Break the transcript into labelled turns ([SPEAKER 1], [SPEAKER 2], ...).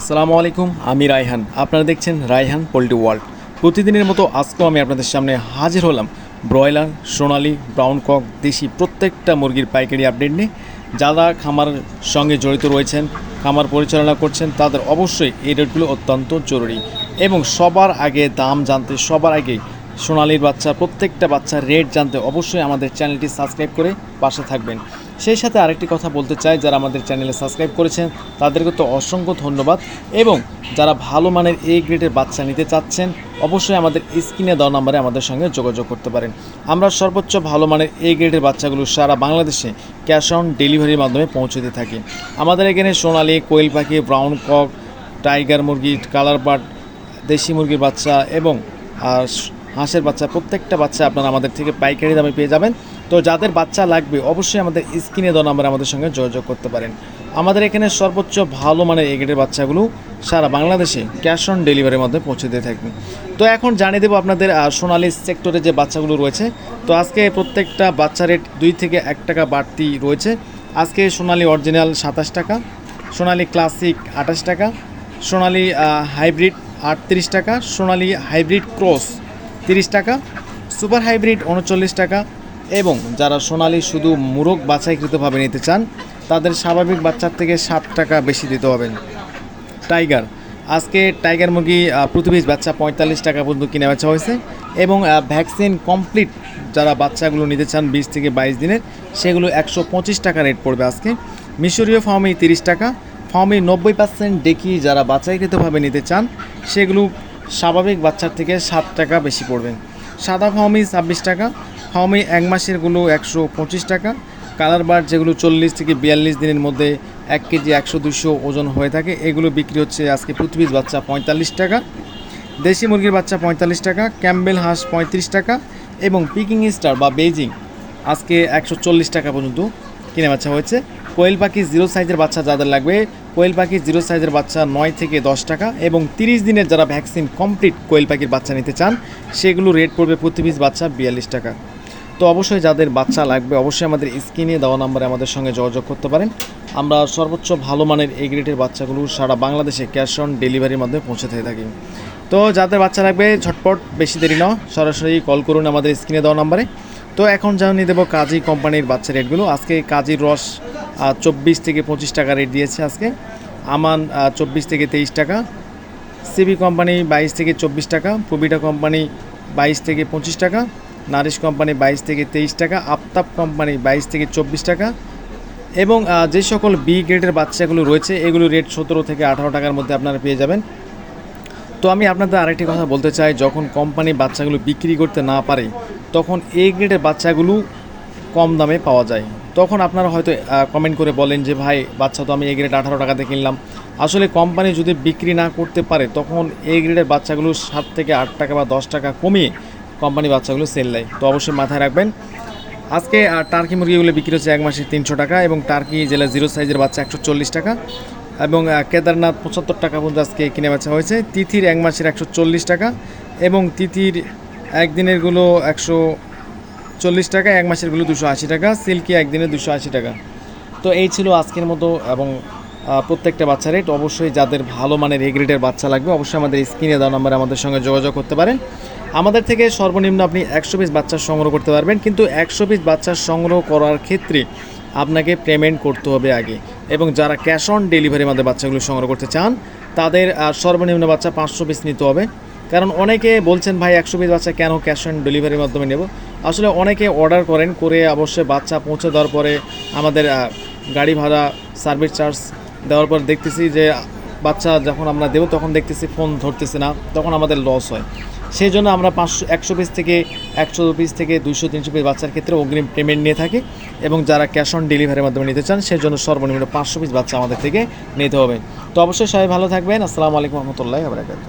[SPEAKER 1] আসসালামু আলাইকুম, আমি রায়হান। আপনারা দেখছেন রায়হান পোল্ট্রি ওয়ার্ল্ড। প্রতিদিনের মতো আজকেও আমি আপনাদের সামনে হাজির হলাম ব্রয়লার, সোনালি, ব্রাউন কক, দেশি প্রত্যেকটা মুরগির পাইকারি আপডেট নিয়ে। যারা খামার সঙ্গে জড়িত রয়েছেন, খামার পরিচালনা করছেন, তাদের অবশ্যই এই রেটগুলো অত্যন্ত জরুরি। এবং সবার আগে দাম জানতে, সবার আগে সোনালির বাচ্চা, প্রত্যেকটা বাচ্চার রেট জানতে অবশ্যই আমাদের চ্যানেলটি সাবস্ক্রাইব করে পাশে থাকবেন। সেই সাথে আরেকটি কথা বলতে চাই, যারা আমাদের চ্যানেলে সাবস্ক্রাইব করেছেন, তাদেরকে তো অসংখ্য ধন্যবাদ। এবং যারা ভালো মানের এ গ্রেডের বাচ্চা নিতে চাচ্ছেন, অবশ্যই আমাদের স্ক্রিনে দেওয়া নাম্বারে আমাদের সঙ্গে যোগাযোগ করতে পারেন। আমরা সর্বোচ্চ ভালো মানের এ গ্রেডের বাচ্চাগুলো সারা বাংলাদেশে ক্যাশ অন ডেলিভারির মাধ্যমে পৌঁছে দিয়ে থাকি। আমাদের এখানে সোনালি, কোয়েল পাখি, ব্রাউন কক, টাইগার মুরগি, কালার বার্ড দেশি মুরগির বাচ্চা এবং হাঁসের বাচ্চা, প্রত্যেকটা বাচ্চা আপনারা আমাদের থেকে পাইকারি দামে পেয়ে যাবেন। তো যাদের বাচ্চা লাগবে, অবশ্যই আমাদের স্ক্রিনে দেওয়া নাম্বারে আমাদের সঙ্গে যোগাযোগ করতে পারেন। আমাদের এখানে সর্বোচ্চ ভালো মানের এগেটের বাচ্চাগুলো সারা বাংলাদেশে ক্যাশ অন ডেলিভারির মধ্যে পৌঁছে দিয়ে থাকবে। তো এখন জানিয়ে দেবো আপনাদের সোনালি সেক্টরে যে বাচ্চাগুলো রয়েছে। তো আজকে প্রত্যেকটা বাচ্চা রেট দুই থেকে এক টাকা বাড়তি রয়েছে। আজকে সোনালি অরিজিনাল সাতাশ টাকা, সোনালি ক্লাসিক আঠাশ টাকা, সোনালি হাইব্রিড আটত্রিশ টাকা, সোনালী হাইব্রিড ক্রস তিরিশ টাকা, সুপার হাইব্রিড উনচল্লিশ টাকা এবং যারা সোনালি শুধু মুরগ বাছাইকৃতভাবে নিতে চান তাদের স্বাভাবিক বাচ্চার থেকে ষাট টাকা বেশি দিতে হবে টাইগার আজকে টাইগার মুরগি আহ, প্রতি পিস বাচ্চা পঁয়তাল্লিশ টাকা পর্যন্ত কিনে বেচা হয়েছে এবং ভ্যাকসিন কমপ্লিট যারা বাচ্চাগুলো নিতে চান বিশ থেকে বাইশ দিনের সেগুলো একশো পঁচিশ টাকা রেট পড়বে আজকে। মিশরীয় ফার্মি তিরিশ টাকা ফার্মি নব্বই পার্সেন্ট ডেকি যারা বাচ্চাইকৃতভাবে নিতে চান সেগুলো স্বাভাবিক বাচ্চার থেকে সাত টাকা বেশি পড়বে। সাদা ফার্মি ছাব্বিশ টাকা ফার্মি এক মাসেরগুলো একশো পঁচিশ টাকা, কালার বার যেগুলো চল্লিশ থেকে বিয়াল্লিশ দিনের মধ্যে এক কেজি একশো দুশো ওজন হয়ে থাকে, এগুলো বিক্রি হচ্ছে আজকে পৃথিবীর বাচ্চা পঁয়তাল্লিশ টাকা, দেশি মুরগির বাচ্চা পঁয়তাল্লিশ টাকা, ক্যাম্বেল হাঁস পঁয়ত্রিশ টাকা এবং পিকিং স্টার বা বেজিং আজকে একশো চল্লিশ টাকা পর্যন্ত কিনে বাচ্চা হয়েছে। কোয়েল পাখি জিরো সাইজের বাচ্চা যাদের লাগবে, কোয়েল পাখি জিরো সাইজের বাচ্চা নয় থেকে দশ টাকা এবং তিরিশ দিনের যারা ভ্যাকসিন কমপ্লিট কোয়েল পাখির বাচ্চা নিতে চান, সেগুলো রেট পড়বে প্রতি পিস বাচ্চা বিয়াল্লিশ টাকা। তো অবশ্যই যাদের বাচ্চা লাগবে, অবশ্যই আমাদের স্ক্রিনে দেওয়া নাম্বারে আমাদের সঙ্গে যোগাযোগ করতে পারেন। আমরা সর্বোচ্চ ভালো মানের এই গ্রেডের বাচ্চাগুলো সারা বাংলাদেশে ক্যাশ অন ডেলিভারির মাধ্যমে পৌঁছে দিয়ে থাকি। তো যাদের বাচ্চা লাগবে, ঝটপট, বেশি দেরি নাও, সরাসরি কল করুন আমাদের স্ক্রিনে দেওয়া নাম্বারে। তো এখন জানিয়ে দেবো কাজী কোম্পানির বাচ্চা রেটগুলো। আজকে কাজীর রস চব্বিশ থেকে পঁচিশ টাকা রেট দিয়েছে আজকে। আমান চব্বিশ থেকে তেইশ টাকা। সিবি কোম্পানি, বাইশ থেকে চব্বিশ টাকা। প্রবিটা কোম্পানি, বাইশ থেকে পঁচিশ টাকা। নারিশ কোম্পানি বাইশ থেকে তেইশ টাকা, আফতাব কোম্পানি বাইশ থেকে চব্বিশ টাকা এবং যে সকল বি গ্রেডের বাচ্চাগুলো রয়েছে, এগুলো রেট সতেরো থেকে আঠারো টাকার মধ্যে আপনারা পেয়ে যাবেন। তো আমি আপনাদের আরেকটি কথা বলতে চাই, যখন কোম্পানি বাচ্চাগুলো বিক্রি করতে না পারে, তখন এ গ্রেডের বাচ্চাগুলো কম দামে পাওয়া যায়। তখন আপনারা হয়তো কমেন্ট করে বলেন যে, ভাই, বাচ্চা তো আমি এ গ্রেড আঠারো টাকাতে কিনলাম। আসলে কোম্পানি যদি বিক্রি না করতে পারে, তখন এ গ্রেডের বাচ্চাগুলো সাত থেকে আট টাকা বা দশ টাকা কমিয়ে কোম্পানি বাচ্চাগুলো সেল দেয় তো অবশ্যই মাথায় রাখবেন। আজকে টার্কি মুরগিগুলো বিক্রি হচ্ছে এক মাসে তিনশো টাকা এবং টার্কি জেলা জিরো সাইজের বাচ্চা একশো চল্লিশ টাকা এবং কেদারনাথ পঁচাত্তর টাকা পর্যন্ত আজকে কিনে বেচা হয়েছে। তিথির এক মাসের একশো চল্লিশ টাকা এবং তিথির একদিনেরগুলো একশো চল্লিশ টাকা, এক মাসেরগুলো দুশো আশি টাকা, সিল্কি একদিনে দুশো আশি টাকা। তো এই ছিল আজকের মতো এবং প্রত্যেকটা বাচ্চা রেট অবশ্যই যাদের ভালো মানের এ গ্রেডের বাচ্চা লাগবে, অবশ্যই আমাদের স্ক্রিনে দেওয়া নাম্বারে আমাদের সঙ্গে যোগাযোগ করতে পারেন। আমাদের থেকে সর্বনিম্ন আপনি একশো পিস বাচ্চা সংগ্রহ করতে পারবেন, কিন্তু একশো পিস বাচ্চা সংগ্রহ করার ক্ষেত্রে আপনাকে পেমেন্ট করতে হবে আগে। এবং যারা ক্যাশ অন ডেলিভারি আমাদের বাচ্চাগুলো সংগ্রহ করতে চান, তাদের সর্বনিম্ন বাচ্চা পাঁচশো পিস নিতে হবে। কারণ অনেকে বলছেন, ভাই, একশো পিস বাচ্চা কেন ক্যাশ অন ডেলিভারির মাধ্যমে নেব? আসলে অনেকে অর্ডার করেন, করে অবশ্যই বাচ্চা পৌঁছে দেওয়ার পরে আমাদের গাড়ি ভাড়া সার্ভিস চার্জ দেওয়ার পর দেখতেছি যে বাচ্চা যখন আমরা দেবো, তখন দেখতেছি ফোন ধরতেছে না, তখন আমাদের লস হয়। সেই জন্য আমরা পাঁচশো, একশো পিস থেকে একশো পিস থেকে দুশো তিনশো পিস বাচ্চার ক্ষেত্রে অগ্রিম পেমেন্ট নিয়ে থাকি এবং যারা ক্যাশ অন ডেলিভারির মাধ্যমে নিতে চান, সেই জন্য সর্বনিম্ন পাঁচশো পিস বাচ্চা আমাদের থেকে নিতে হবে। তো অবশ্যই সবাই ভালো থাকবেন। আসসালামু আলাইকুম রহমতুল্লাহ আবরাকাত